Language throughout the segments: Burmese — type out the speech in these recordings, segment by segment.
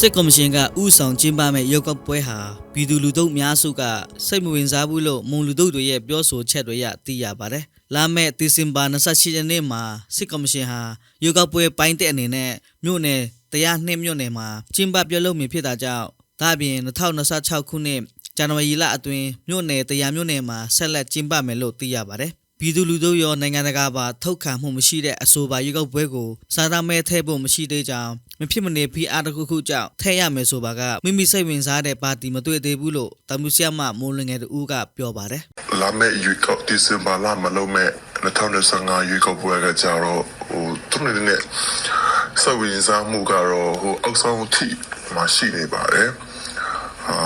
စစ်ကော်မရှင်ကဥဆောင်ကျင်းပမဲ့ရုပ်ကပွဲဟာပြည်သူလူထုအများစုကစိတ်မဝင်စားဘူးလို့မွန်လူထုတွေရဲ့ပြောဆိုချက်တွေရသိရပါတယ်။လာမယ့်ဒီဇင်ဘာ28ရက်နေ့မှာစစ်ကော်မရှင်ဟာရုပ်ကပွဲပိုင်းတဲ့အနေနဲ့မြို့နယ်တရားနှစ်မြို့နယ်မှာကျင်းပပြုလုပ်မည်ဖြစ်တာကြောင့်ဒါ့အပြင်2026ခုနှစ်ဇန်နဝါရီလအတွင်းမြို့နယ်တရားမြို့နယ်မှာဆက်လက်ကျင်းပမယ်လို့သိရပါတယ်။ ပြည်သူလူထုရောနိုင်ငံတကာပါထုတ်ခံမှုမရှိတဲ့အဆိုပါရွေးကောက်ပွဲကိုစာသားမဲထည့်ဖို့မရှိသေးကြောင်းမဖြစ်မနေဖိအားတစ်ခုခုကြောင့်ထည့်ရမယ်ဆိုပါကမိမိစိတ်ဝင်စားတဲ့ပါတီမတွေ့သေးဘူးလို့တမှုရှမမိုးလငယ်တူကပြောပါတယ်လာမယ့်ရွေးကောက်ဒီဇင်ဘာလမလုံးမဲ့2025ရွေးကောက်ပွဲကကြတော့ဟိုသူနေနဲ့စဝင်စားမှုကတော့ဟိုအောက်ဆောင်ထိမှရှိနေပါတယ်အာ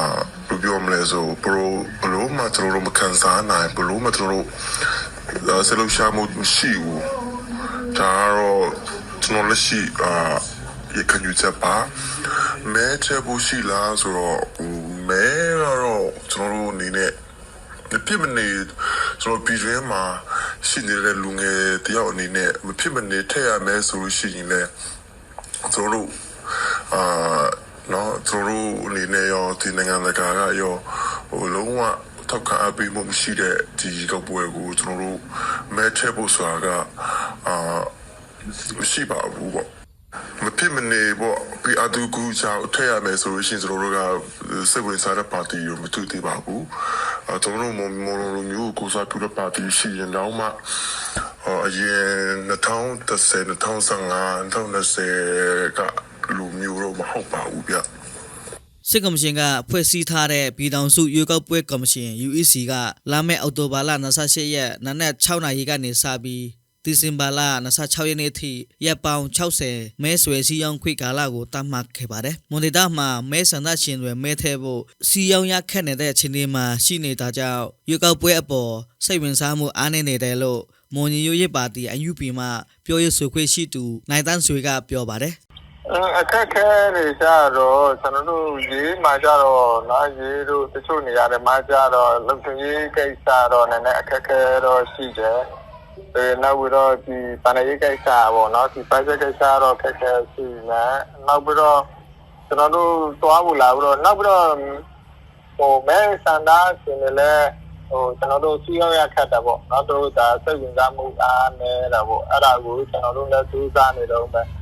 ဘယ်လိုပြောမလဲဆိုဘရိုဘလိုမှကျွန်တော်တို့မကန်စားနိုင်ဘလိုမှကျွန်တော်တို့ ဆယ်လို့ရှာမှုမရှိဘူးဒါကတော့ကျွန်တော်လက်ရှိအာရခံယူချက်ပါမဲချေဖို့ရှိလားဆိုတော့ဟိုမဲကတော့ကျွန်တော်တို့အနေနဲ့မဖြစ်မနေကျွန်တော်ပြည်တွင်းမှာရှိနေတဲ့လူငယ်တယောက်အနေနဲ့မဖြစ်မနေထည့်ရမယ်ဆိုလို့ရှိရင်လည်းကျွန်တော်တို့အာနော်ကျွန်တော်တို့အနေနဲ့ရောဒီနိုင်ငံတကာကရောဟိုလုံးဝ ထောက်ခံအပ်ပြီးမှုမရှိတဲ့ဒီကောက်ပွဲကိုကျွန်တော်တို့မဲထည့်ဖို့ဆိုတာကအာမရှိပါဘူးပေါ့မဖြစ်မနေပေါ့ပြီးအတူကူချောက်ထည့်ရမယ်ဆိုလို့ရှိရင်ကျွန်တော်တို့ကစိတ်ဝင်စားတဲ့ပါတီကိုမတူသေးပါဘူးအဲကျွန်တော်တို့မော်မော်လိုမျိုးကိုစားပြုတဲ့ပါတီရှိရင်တော့မှအော်အရင်2010 2015 2020ကလူမျိုးတော့မဟုတ်ပါဘူးဗျ စစ်ကော်မရှင်ကဖွဲ့စည်းထားတဲ့ပြည်ထောင်စုရွေးကောက်ပွဲကော်မရှင် UEC ကလာမယ့်အောက်တိုဘာလ28ရက်နနက်6နာရီကနေစပြီးဒီဇင်ဘာလ26ရက်နေ့ထိရက်ပေါင်း60မဲဆွယ်စီရောင်းခွေကာလကိုတတ်မှတ်ခဲ့ပါတယ်။မွန်ဒေတာမှာမဲဆန္ဒရှင်တွေမဲထည့်ဖို့စီရောင်းရခက်နေတဲ့အခြေအနေမှာရှိနေတာကြောင့်ရွေးကောက်ပွဲအပေါ်စိတ်ဝင်စားမှုအားနည်းနေတယ်လို့မွန်ညရိုးရစ်ပါတီအယူပီမှပြောရေးဆိုခွင့်ရှိသူနိုင်တန်းဆွေကပြောပါတယ် အခက်ခဲတွေကြတော့ကျွန်တော်တို့ရေးမှကြတော့နော်ရေးတို့တချို့နေရာတွေမှာကြတော့လုံခြုံရေးကိစ္စတော့နည်းနည်းအခက်ခဲတော့ရှိတယ်။အဲနောက်ပြီးတော့ဒီပဏာရေးကိစ္စပေါ့နော်ဒီ budget ကိစ္စတော့ခက်ခဲရှိနေ။နောက်ပြီးတော့ကျွန်တော်တို့သွားဖို့လာပြီးတော့နောက်ပြီးတော့ဟိုမဲစန္ဒာရှင်တွေလည်းဟိုကျွန်တော်တို့စီရောက်ရခက်တာပေါ့နော်တို့ဒါစိတ်ဝင်စားမှုအားနေတာပေါ့အဲ့ဒါကိုကျွန်တော်တို့လည်းစူးစမ်းနေတော့မယ်အာ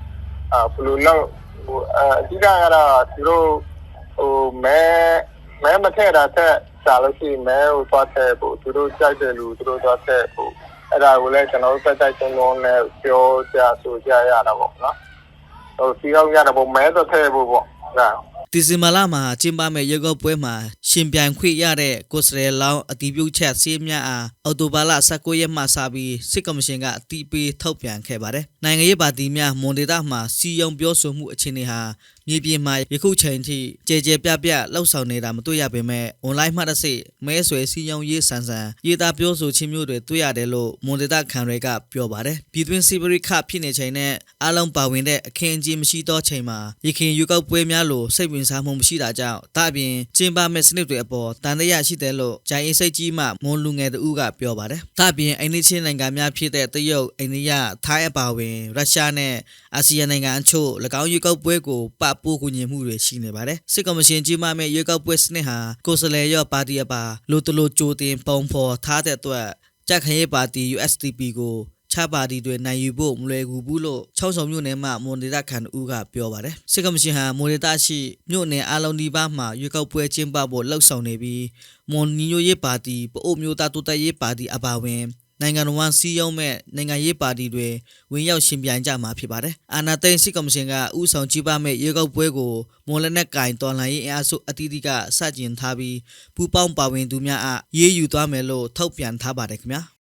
ဘယ်လိုလောက်ဟိုအအဓိကကတော့သူတို့ဟိုမဲမဲမထည့်တာတက်စားလို့ရှိရင်မဲဟိုသွားထည့်ဖို့သူတို့ကြိုက်တယ်လူသူတို့သွားထည့်ဖို့အဲ့ဒါကိုလည်းကျွန်တော်တို့စက်တိုက်ချင်းလုံးနဲ့ပြောကြဆိုကြရတာပေါ့နော်ဟိုစီအောင်ရတာပေါ့မဲတော့ထည့်ဖို့ပေါ့ဟုတ်ကဲ့ ဒီဇင်ဘာလမှာကျင်းပမဲ့ရုပ်ောက်ပွဲမှာရှင်ပြိုင်ခွင့်ရတဲ့ကိုစရဲလောင်းအတီးပြုတ်ချက်စီးမြအားအော်တိုဘာလ19ရက်မှစပြီးစစ်ကော်မရှင်ကအတီးပေးထုတ်ပြန်ခဲ့ပါတယ်။နိုင်ငံရေးပါတီများမွန်ဒေတာမှာစီယုံပြောဆိုမှုအခြေအနေဟာ မြေပြင်မှာယခုချိန်ထိကြဲကြဲပြပြလှုပ်ဆောင်နေတာမတွေ့ရပေမဲ့အွန်လိုင်းမှတစ်စိမဲဆွယ်စီယုံရေးဆန်ဆန်ရေးသားပြောဆိုခြင်းမျိုးတွေတွေ့ရတယ်လို့မွန်ဒေတာခံတွေကပြောပါတယ်။ပြည်တွင်းစီပရိခဖြစ်နေချိန်နဲ့အားလုံးပါဝင်တဲ့အခင်းအကျင်းမရှိတော့ချိန်မှာရခင်ရွေးကောက်ပွဲများလို့စိတ်ဝင်စားမှုမရှိတာကြောင့်ဒါအပြင်ကျင်းပမဲ့စနစ်တွေအပေါ်တန်တရားရှိတယ်လို့ဂျိုင်းအင်းစိတ်ကြီးမှမွန်လူငယ်တူကပြောပါတယ်။ဒါအပြင်အိန္ဒိချင်းနိုင်ငံများဖြစ်တဲ့တရုတ်အိန္ဒိယထိုင်းအပါအဝင်ရုရှားနဲ့အာဆီယံနိုင်ငံအချို့၎င်းရွေးကောက်ပွဲကိုပပိုးကူညီမှုတွေရှိနေပါတယ်။စစ်ကော်မရှင်ကြီးမှမဲ့ရွေးကောက်ပွဲစနစ်ဟာကိုယ်စားလှယ်ရောပါတီအပါလိုတလိုကြိုတင်ပုံဖော်ထားတဲ့အတွက်ကြက်ခရဲပါတီ USDP ကိုချပါတီတွေနိုင်ယူဖို့မလွယ်ကူဘူးလို့ချောင်းဆောင်မြို့နယ်မှမွန်ဒေတာခန်ဦးကပြောပါတယ်စစ်ကမရှင်ဟာမွန်ဒေတာရှိမြို့နယ်အလုံးဒီပါမှာရွေးကောက်ပွဲကျင်းပဖို့လှုံ့ဆော်နေပြီးမွန်နီညိုရေးပါတီပအိုမျိုးသားတိုတက်ရေးပါတီအပါအဝင် နိုင်ငံတော်ဝန်စီယုံမဲ့နိုင်ငံရေးပါတီတွေဝင်ရောက်ရှင်ပြိုင်ကြမှာဖြစ်ပါတယ်။အာနာသိန်းစစ်ကော်မရှင်ကဥဆောင်ကြည့်ပါမဲ့ရေကောက်ပွဲကိုမွန်လက်နက်ကင်တော်လှန်ရေးအင်အားစုအသီးသီးကစကြင်ထားပြီးပူပေါင်းပါဝင်သူများအားရေးယူသွားမယ်လို့ထုတ်ပြန်ထားပါတယ်ခင်ဗျာ။